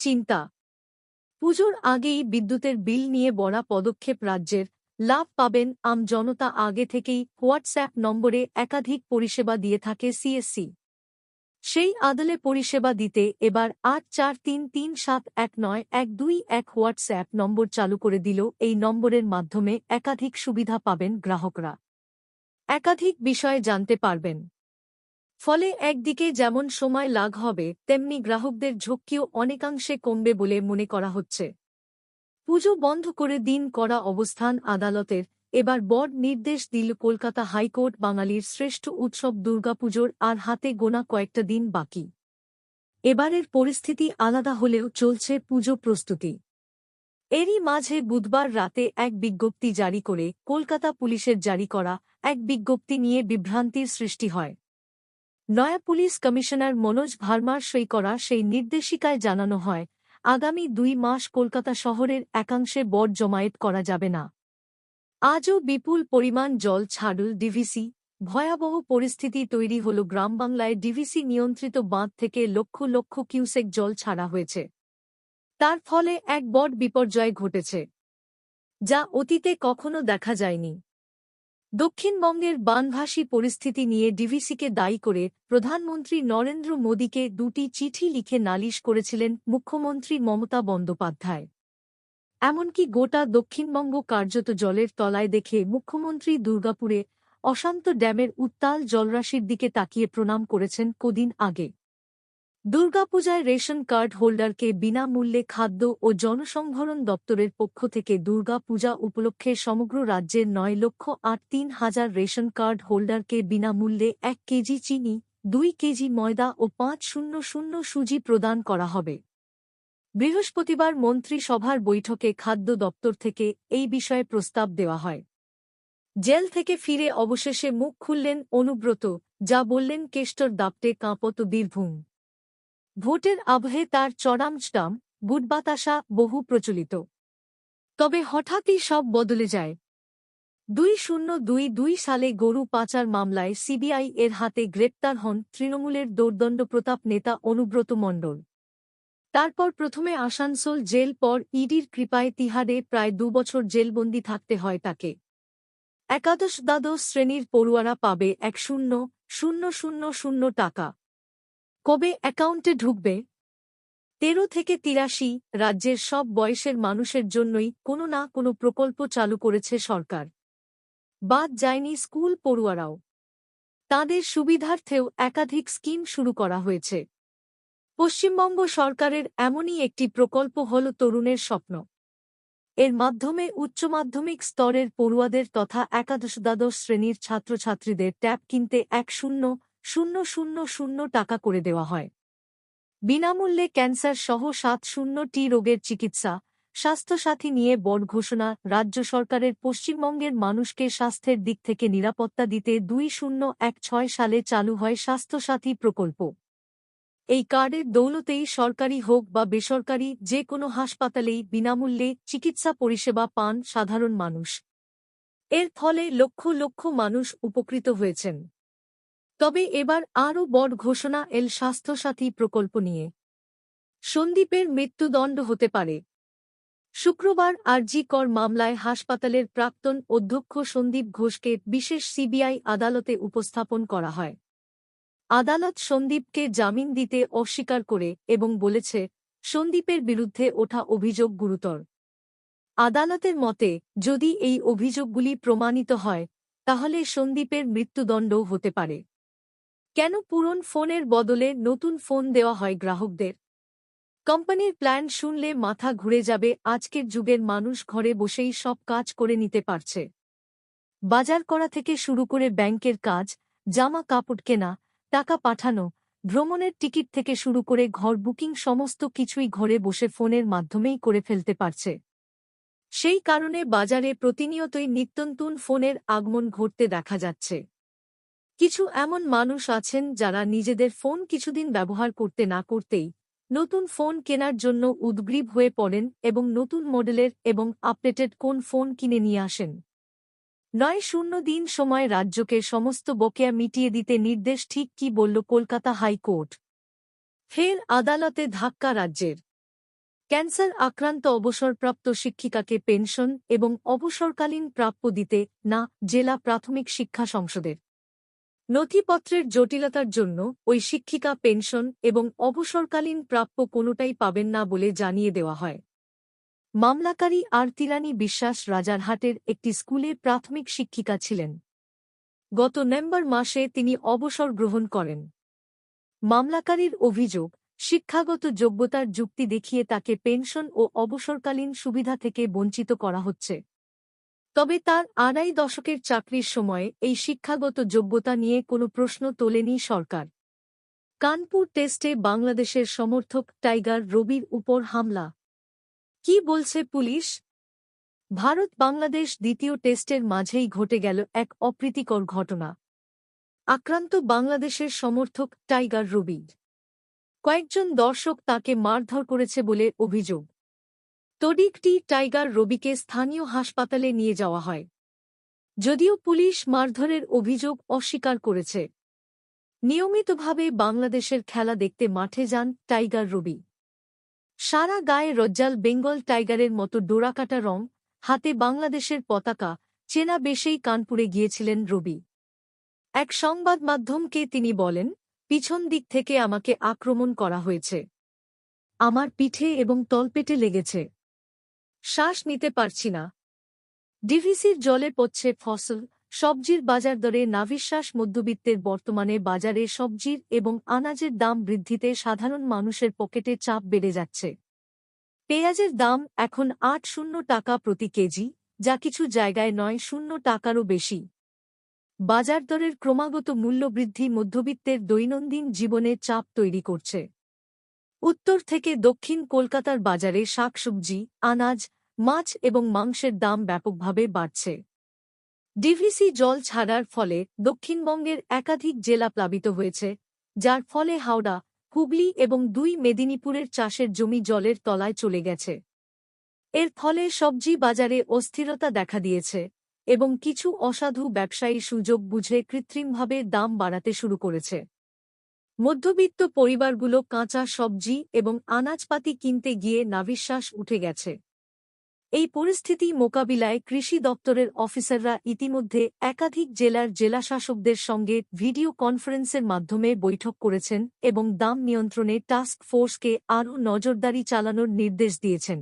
চিন্তা। পুজোর আগেই বিদ্যুতের বিল নিয়ে বড়া পদক্ষেপ রাজ্যের, লাভ পাবেন আম জনতা আগে থেকেই হোয়াটসঅ্যাপ নম্বরে একাধিক পরিষেবা দিয়ে থাকে সিএসসি। সেই আদলে পরিষেবা দিতে এবার আট চার তিন তিন সাত এক নয় এক দুই এক হোয়াটসঅ্যাপ নম্বর চালু করে দিল এই নম্বরের মাধ্যমে একাধিক সুবিধা পাবেন গ্রাহকরা। একাধিক বিষয়ে জানতে পারবেন। ফলে একদিকে যেমন সময় লাগ হবে, তেমনি গ্রাহকদের ঝক্কিও অনেকাংশে কমবে বলে মনে করা হচ্ছে। পুজো বন্ধ করে দিন করা অবস্থান আদালতের, এবার বড় নির্দেশ দিল কলকাতা হাইকোর্ট বাঙালির শ্রেষ্ঠ উৎসব দুর্গাপুজোর আর হাতে গোনা কয়েকটা দিন বাকি। এবারের পরিস্থিতি আলাদা হলেও চলছে পুজো প্রস্তুতি। এরই মাঝে বুধবার রাতে এক বিজ্ঞপ্তি জারি করে কলকাতা পুলিশের জারি করা এক বিজ্ঞপ্তি নিয়ে বিভ্রান্তির সৃষ্টি হয়। নয়া পুলিশ কমিশনার মনোজ ভার্মার সই করা সেই নির্দেশিকায় জানানো হয়, আগামী দুই মাস কলকাতা শহরের একাংশে বট জমায়েত করা যাবে না। আজও বিপুল পরিমাণ জল ছাড়ল ডিভিসি, ভয়াবহ পরিস্থিতি তৈরি হল গ্রামবাংলায় ডিভিসি নিয়ন্ত্রিত বাঁধ থেকে লক্ষ লক্ষ কিউসেক জল ছাড়া হয়েছে। তার ফলে এক বড় বিপর্যয় ঘটেছে, যা অতীতে কখনো দেখা যায়নি। দক্ষিণবঙ্গের বানভাসী পরিস্থিতি নিয়ে ডিভিসিকে দায়ী করে প্রধানমন্ত্রী নরেন্দ্র মোদীকে দুটি চিঠি লিখে নালিশ করেছিলেন মুখ্যমন্ত্রী মমতা বন্দ্যোপাধ্যায়। এমনকি গোটা দক্ষিণবঙ্গ কার্যত জলের তলায় দেখে মুখ্যমন্ত্রী দুর্গাপুরে অশান্ত ড্যামের উত্তাল জলরাশির দিকে তাকিয়ে প্রণাম করেছেন কদিন আগে। দুর্গাপূজায় রেশন কার্ড হোল্ডারকে বিনামূল্যে খাদ্য ও জনসংভরণ দপ্তরের পক্ষ থেকে দুর্গা পূজা উপলক্ষে সমগ্র রাজ্যের নয় লক্ষ আট তিন হাজার রেশন কার্ড হোল্ডারকে বিনামূল্যে এক কেজি চিনি, দুই কেজি ময়দা ও পাঁচ শূন্য শূন্য সুজি প্রদান করা হবে। বৃহস্পতিবার মন্ত্রিসভার বৈঠকে খাদ্য দপ্তর থেকে এই বিষয়ে প্রস্তাব দেওয়া হয়। জেল থেকে ফিরে অবশেষে মুখ খুললেন অনুব্রত, যা বললেন কেষ্টর দাপটে কাঁপত বীরভূম। ভোটের আবহে তার চড়ামচটাম বুটবাতাসা বহু প্রচলিত। তবে হঠাৎই সব বদলে যায়। দুই শূন্য দুই দুই সালে গরু পাচার মামলায় সিবিআই এর হাতে গ্রেপ্তার হন তৃণমূলের দৌর্দণ্ড প্রতাপ নেতা অনুব্রত মণ্ডল। তারপর প্রথমে আসানসোল জেল, পর ইডির কৃপায় তিহারে প্রায় দুবছর জেলবন্দি থাকতে হয় তাকে। একাদশ দ্বাদশ শ্রেণির পড়ুয়ারা পাবে এক শূন্য শূন্য শূন্য শূন্য টাকা। কবে অ্যাকাউন্টে ঢুকবে? তেরো থেকে তিরাশি রাজ্যের সব বয়সের মানুষের জন্যই কোনো না কোনো প্রকল্প চালু করেছে সরকার। বাদ যায়নি স্কুল পড়ুয়ারাও। তাদের সুবিধার্থেও একাধিক স্কিম শুরু করা হয়েছে। পশ্চিমবঙ্গ সরকারের এমনই একটি প্রকল্প হল তরুণের স্বপ্ন। এর মাধ্যমে উচ্চ মাধ্যমিক স্তরের পড়ুয়াদের তথা একাদশ দ্বাদশ শ্রেণির ছাত্রছাত্রীদের ট্যাব কিনতে এক শূন্য শূন্য শূন্য শূন্য টাকা করে দেওয়া হয়। বিনামূল্যে ক্যান্সার সহ সাত শূন্যটি রোগের চিকিৎসা, স্বাস্থ্যসাথী নিয়ে বড় ঘোষণা, রাজ্য সরকারের পশ্চিমবঙ্গের মানুষকে স্বাস্থ্যের দিক থেকে নিরাপত্তা দিতে দুই শূন্য এক ছয় সালে চালু হয় স্বাস্থ্যসাথী প্রকল্প। এই কার্ডের দৌলতেই সরকারি হোক বা বেসরকারি যে কোনো হাসপাতালেই বিনামূল্যে চিকিৎসা পরিষেবা পান সাধারণ মানুষ। এর ফলে লক্ষ লক্ষ মানুষ উপকৃত হয়েছেন। তবে এবার আরও বড় ঘোষণা এল স্বাস্থ্যসাথী প্রকল্প নিয়ে। সন্দীপের মৃত্যুদণ্ড হতে পারে। শুক্রবার আরজি কর মামলায় হাসপাতালের প্রাক্তন অধ্যক্ষ সন্দীপ ঘোষকে বিশেষ সিবিআই আদালতে উপস্থাপন করা হয়। আদালত সন্দীপকে জামিন দিতে অস্বীকার করে এবং বলেছে, সন্দীপের বিরুদ্ধে ওঠা অভিযোগ গুরুতর। আদালতের মতে, যদি এই অভিযোগগুলি প্রমাণিত হয়, তাহলে সন্দীপের মৃত্যুদণ্ডও হতে পারে। কেন পুরন ফোনের বদলে নতুন ফোন দেওয়া হয় গ্রাহকদের? কোম্পানির প্ল্যান শুনলে মাথা ঘুরে যাবে আজকের যুগের মানুষ ঘরে বসেই সব কাজ করে নিতে পারছে। বাজার করা থেকে শুরু করে ব্যাংকের কাজ, জামা কাপড় কেনা, টাকা পাঠানো, ভ্রমণের টিকিট থেকে শুরু করে ঘর বুকিং সমস্ত কিছুই ঘরে বসে ফোনের মাধ্যমেই করে ফেলতে পারছে। সেই কারণে বাজারে প্রতিনিয়তই নিত্যন্তন ফোনের আগমন ঘটতে দেখা যাচ্ছে। কিছু এমন মানুষ আছেন যারা নিজেদের ফোন কিছুদিন ব্যবহার করতে না করতেই নতুন ফোন কেনার জন্য উদ্গ্রীব হয়ে পড়েন এবং নতুন মডেলের এবং আপডেটেড কোন ফোন কিনে নিয়ে আসেন। নয় শূন্য দিন সময় রাজ্যকে সমস্ত বকেয়া মিটিয়ে দিতে নির্দেশ ঠিক কি বলল কলকাতা হাইকোর্ট। ফের আদালতে ধাক্কা রাজ্যের। ক্যান্সার আক্রান্ত অবসরপ্রাপ্ত শিক্ষিকাকে পেনশন এবং অবসরকালীন প্রাপ্য দিতে না জেলা প্রাথমিক শিক্ষা সংসদের। নথিপত্রের জটিলতার জন্য ওই শিক্ষিকা পেনশন এবং অবসরকালীন প্রাপ্য কোনোটাই পাবেন না বলে জানিয়ে দেওয়া হয়। মামলাকারী আরতিরানী বিশ্বাস রাজারহাটের একটি স্কুলে প্রাথমিক শিক্ষিকা ছিলেন। গত নভেম্বর মাসে তিনি অবসর গ্রহণ করেন। মামলাকারীর অভিযোগ, শিক্ষাগত যোগ্যতার যুক্তি দেখিয়ে তাকে পেনশন ও অবসরকালীন সুবিধা থেকে বঞ্চিত করা হচ্ছে। তবে তার আড়াই দশকের চাকরির সময়ে এই শিক্ষাগত যোগ্যতা নিয়ে কোনো প্রশ্ন তোলেনি সরকার। কানপুর টেস্টে বাংলাদেশের সমর্থক টাইগার রবির উপর হামলা। কি বলছে পুলিশ? ভারত বাংলাদেশ দ্বিতীয় টেস্টের মাঝেই ঘটে গেল এক অপ্রীতিকর ঘটনা। আক্রান্ত বাংলাদেশের সমর্থক টাইগার রবি কয়েকজন দর্শক তাকে মারধর করেছে বলে অভিযোগ। তড়িকটি টাইগার রবিকে স্থানীয় হাসপাতালে নিয়ে যাওয়া হয়। যদিও পুলিশ মারধরের অভিযোগ অস্বীকার করেছে। নিয়মিতভাবে বাংলাদেশের খেলা দেখতে মাঠে যান টাইগার রবি। সারা গায়ে রজ্জাল বেঙ্গল টাইগারের মতো ডোরাকাটা রং, হাতে বাংলাদেশের পতাকা, চেনা বেশেই কানপুরে গিয়েছিলেন রবি। এক সংবাদ মাধ্যমকে তিনি বলেন, পিছন দিক থেকে আমাকে আক্রমণ করা হয়েছে। আমার পিঠে এবং তলপেটে লেগেছে। শ্বাস নিতে পারছি না। ডিভিসির জলে পচ্ছে ফসল, সবজির বাজার দরে নাভিশ্বাস মধ্যবিত্তের বর্তমানে বাজারে সবজির এবং আনাজের দাম বৃদ্ধিতে সাধারণ মানুষের পকেটে চাপ বেড়ে যাচ্ছে। পেঁয়াজের দাম এখন আট শূন্য টাকা প্রতি কেজি, যা কিছু জায়গায় নয় শূন্য টাকারও বেশি। বাজার দরের ক্রমাগত মূল্যবৃদ্ধি মধ্যবিত্তের দৈনন্দিন জীবনে চাপ তৈরি করছে। উত্তর থেকে দক্ষিণ কলকাতার বাজারে শাকসবজি, আনাজ, মাছ এবং মাংসের দাম ব্যাপকভাবে বাড়ছে। ডিভিসি জল ছাড়ার ফলে দক্ষিণবঙ্গের একাধিক জেলা প্লাবিত হয়েছে, যার ফলে হাওড়া, হুগলি এবং দুই মেদিনীপুরের চাষের জমি জলের তলায় চলে গেছে। এর ফলে সবজি বাজারে অস্থিরতা দেখা দিয়েছে এবং কিছু অসাধু ব্যবসায়ী সুযোগ বুঝে কৃত্রিমভাবে দাম বাড়াতে শুরু করেছে। মধ্যবিত্ত পরিবারগুলো কাঁচা সবজি এবং আনাজপাতি কিনতে গিয়ে নাবিশ্বাস উঠে গেছে। এই পরিস্থিতি মোকাবিলায় কৃষি দপ্তরের অফিসাররা ইতিমধ্যে একাধিক জেলার জেলাশাসকদের সঙ্গে ভিডিও কনফারেন্সের মাধ্যমে বৈঠক করেছেন এবং দাম নিয়ন্ত্রণে টাস্ক ফোর্সকে আরও নজরদারি চালানোর নির্দেশ দিয়েছেন।